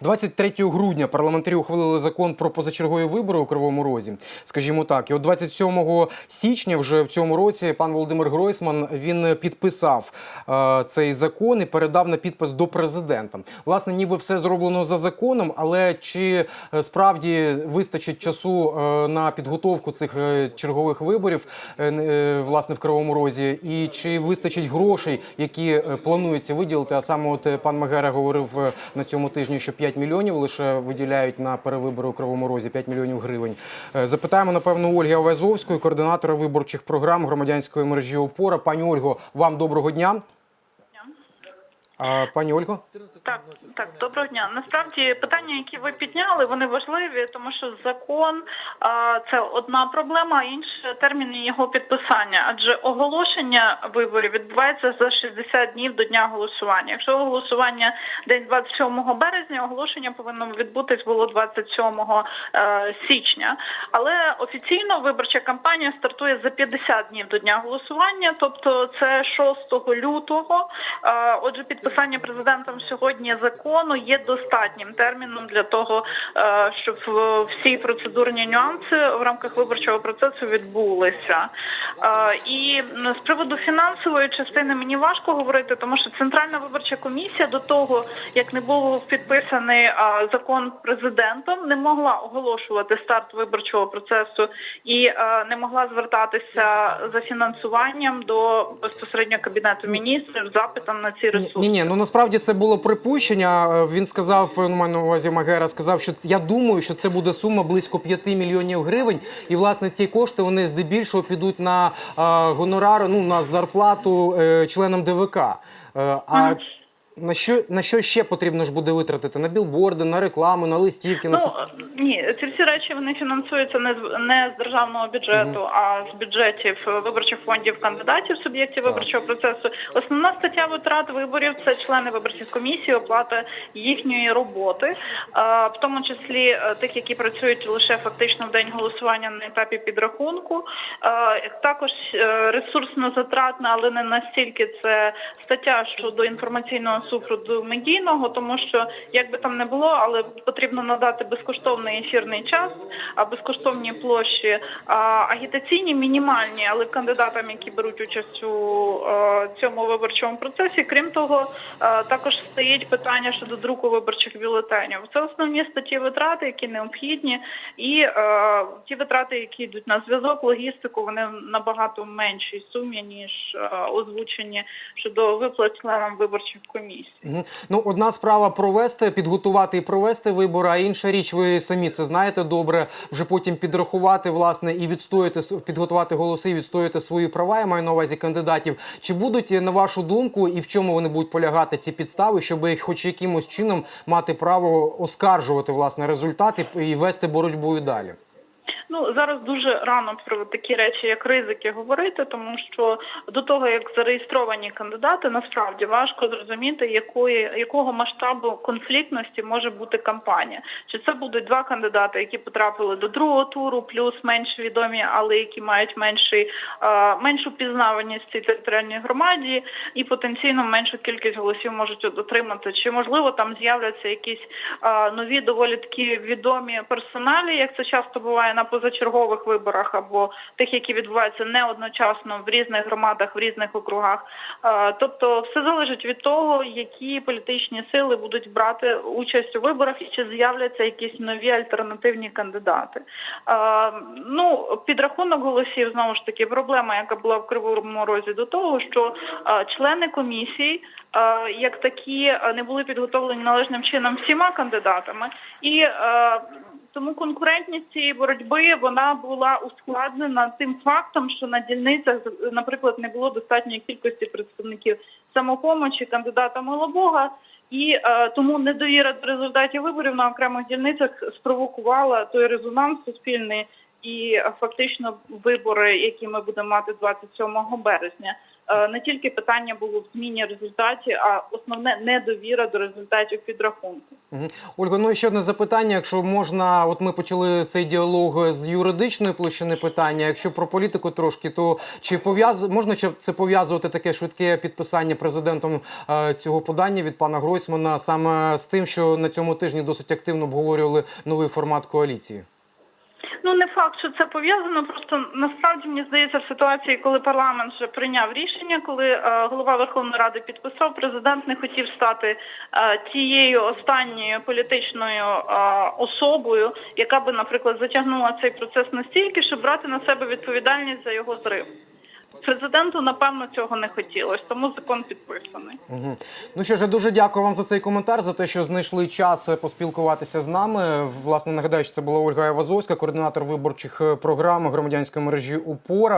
23 грудня парламентарі ухвалили закон про позачергові вибори у Кривому Розі. Скажімо так, і от 27 січня, вже в цьому році, пан Володимир Гройсман він підписав е, цей закон і передав на підпис до президента. Власне, ніби все зроблено за законом, але чи е, справді вистачить часу е, на підготовку цих е, чергових виборів е, е, власне в Кривому Розі, і чи вистачить грошей, які е, планується виділити? А саме, от пан Магера говорив на цьому тижні, що 5 мільйонів лише виділяють на перевибори у Кривому Розі, 5 мільйонів гривень. Е, Запитаємо напевно Ольги Овезовської, координатора виборчих програм громадянської мережі ОПОРА. Пані Ольго, вам доброго дня. А, пані Ольго, Так, так, доброго дня. Насправді питання, які ви підняли, вони важливі, тому що закон а, це одна проблема, а інша терміни його підписання. Адже оголошення виборів відбувається за 60 днів до дня голосування. Якщо голосування день 27 березня, оголошення повинно відбутись було 27 е, січня. Але офіційно виборча кампанія стартує за 50 днів до дня голосування, тобто це 6 лютого. Е, Отже, підписання президентом сьогодні закону є достатнім терміном для того, е, щоб е, всі процедурні нюанси в рамках виборчого процесу відбулися. Е, І з приводу фінансової частини мені важко говорити, тому що Центральна виборча комісія до того, як не був підписаний закон президентом, не могла оголошувати старт виборчого процесу і не могла звертатися за фінансуванням до безпосередньо кабінету міністрів запитом на ці ресурси. Ні, ну насправді це було припущення. Е, Він сказав, ну маю на увазі Магера сказав, що я думаю, що це буде сума близько 5 мільйонів гривень. І власне ці кошти вони здебільшого підуть на е, гонорар, ну на зарплату е, членам ДВК. Е, а на що на що ще потрібно ж буде витратити? На білборди, на рекламу, на листівки, на Ну все? ні, ці всі речі вони фінансуються не з не з державного бюджету, а з бюджетів е, виборчих фондів кандидатів, суб'єктів виборчого процесу. Основна стаття витрат виборів це члени виборчих комісій, оплата їхньої роботи, е, в тому числі е, тих, які працюють лише фактично в день голосування на етапі підрахунку. Також ресурсно затратна, але не настільки це стаття щодо інформаційного супроводу медійного, тому що як би там не було, але потрібно надати безкоштовний ефірний час, а безкоштовні площі а, агітаційні мінімальні, але кандидатам, які беруть участь у е, цьому виборчому процесі. Крім того, е, також стоїть питання щодо друку виборчих бюлетенів. Це основні статті витрати, які необхідні, і е, ті витрати, які йдуть на зв'язок, логістику, вони набагато меншій сумі ніж е, озвучені щодо виплат членам виборчих комісій. Мгм. Ну, одна справа провести, підготувати і провести вибори, а інша річ, ви самі це знаєте добре. Вже потім підрахувати власне і відстояти підготувати голоси, і відстояти свої права. Я маю на увазі кандидатів. Чи будуть на вашу думку і в чому вони будуть полягати ці підстави, щоб їх хоч якимось чином мати право оскаржувати власне результати і вести боротьбу далі? Ну зараз дуже рано про такі речі, як ризики, говорити, тому що до того як зареєстровані кандидати, насправді важко зрозуміти, якої якого масштабу конфліктності може бути кампанія. Чи це будуть два кандидати, які потрапили до другого туру, плюс менш відомі, але які мають менший меншу пізнаваність цій територіальній громаді, і потенційно меншу кількість голосів можуть отримати. Чи можливо там з'являться якісь нові доволі такі відомі персоналі, як це часто буває на позачергових виборах, або тих, які відбуваються не одночасно в різних громадах, в різних округах. Е, Тобто, все залежить від того, які політичні сили будуть брати участь у виборах, і чи з'являться якісь нові альтернативні кандидати. Е, Ну, підрахунок голосів знову ж таки проблема, яка була в Кривому Розі, до того, що е, члени комісії, як такі, не були підготовлені належним чином всіма кандидатами, і тому конкурентність цієї боротьби вона була ускладнена тим фактом, що на дільницях, наприклад, не було достатньої кількості представників самопомочі, кандидата Малобога. І е, тому недовіра до результатів виборів на окремих дільницях спровокувала той резонанс суспільний і е, фактично вибори, які ми будемо мати 27 березня. Е, не тільки питання було в зміні результаті, а основне недовіра до результатів підрахунку. Ольга, ну і ще одне запитання. Якщо можна, от ми почали цей діалог з юридичної площини питання. Якщо про політику трошки, то чи пов'яз можна чи це пов'язувати таке швидке підписання президентом е, цього подання від пана Гройсмана саме з тим, що на цьому тижні досить активно обговорювали новий формат коаліції? Ну не факт, що це пов'язано. Просто насправді мені здається, в ситуації, коли парламент вже прийняв рішення, коли е, голова Верховної Ради підписав, президент не хотів стати е, тією останньою політичною е, особою, яка би, наприклад, затягнула цей процес настільки, щоб брати на себе відповідальність за його зрив. Президенту напевно цього не хотілося, тому закон підписаний. Угу. Ну що ж, дуже дякую вам за цей коментар, за те, що знайшли час е, поспілкуватися з нами. Власне, нагадаю, що це була Ольга Вазовська, координатор виборчих е, програм громадянської мережі УПОРА.